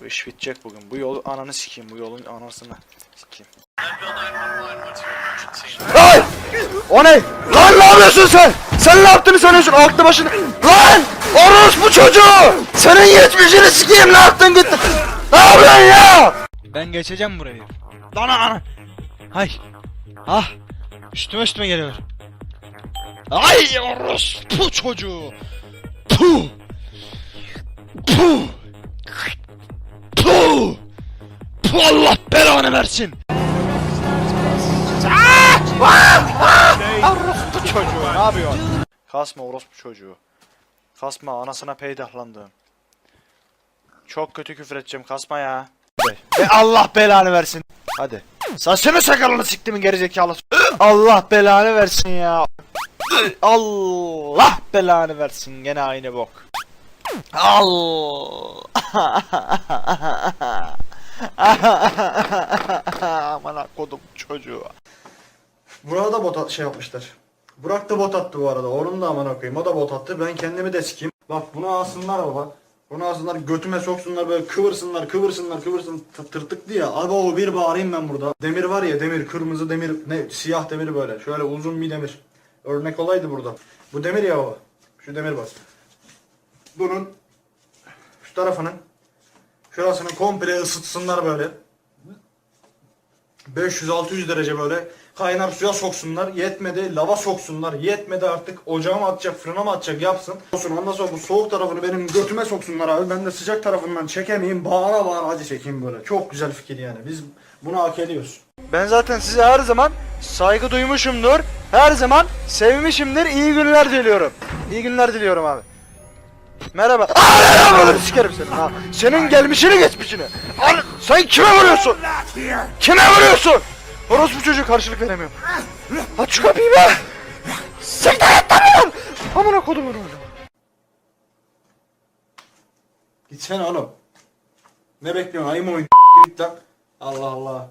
Bu iş bitecek bugün. Bu yolu ananı sikeyim. Bu yolun anasını sikeyim. Lan! O ne? Lan ne yapıyorsun sen? Sen ne yaptığını sanıyorsun? Aklı başını... Lan! Orospu çocuğu! Senin yetmişini sikeyim ne yaptın gittin? Ne yapıyorsun ya? Ben geçeceğim burayı. Lan ana! Hay! Ah! Üstüme üstüme geliyor. Ay orospu çocuğu! Puh! Puh Allah belanı versin! Orospu çocuğu ne yapıyorsun? Kasma orospu çocuğu. Kasma anasına peydahlandım. Çok kötü küfür edeceğim kasma ya. Ve Allah belanı versin. Hadi. Saçını sakalını siktimin gerizekalı. Allah belanı versin ya. Allah belanı versin gene aynı bok. Allah. Aman kodum çocuğu. Burak'a da bot şey yapmışlar. Burak da bot attı bu arada. Onun da amına koyayım. O da bot attı. Ben kendimi de sikeyim. Bak bunu alsınlar baba. Bunu alsınlar götüme soksunlar böyle kıvırsınlar kıvırsınlar kıvırsın Tı- tırtıklı ya. Abi o bir bağırayım ben burada. Demir var ya demir kırmızı demir ne siyah demir böyle. Şöyle uzun bir demir. Örnek olaydı burada. Bu demir ya baba. Şu demir bak. Bunun şu tarafının şurasını komple ısıtsınlar böyle. 500-600 derece böyle kaynar suya soksunlar. Yetmedi lava soksunlar. Yetmedi artık ocağıma atacak fırına mı atacak yapsın. Olsun ondan sonra bu soğuk tarafını benim götüme soksunlar abi. Ben de sıcak tarafından çekemeyeyim. Bağıra bağıra acı çekeyim böyle. Çok güzel fikir yani. Biz bunu hak ediyoruz. Ben zaten size her zaman saygı duymuşumdur. Her zaman sevmişimdir. İyi günler diliyorum. İyi günler diliyorum abi. Merhaba. Aa, ne sikerim seni. Ha. Senin gelmişini geçmişini. Al, sen kime vuruyorsun? Kime vuruyorsun? Orospu çocuğu karşılık veremiyorum. Aç şu kapıyı be. Siktir et lan. Amına kodumun oğlum. Gitsene oğlum. Ne bekliyorsun? Ayı mı oyun? Allah Allah.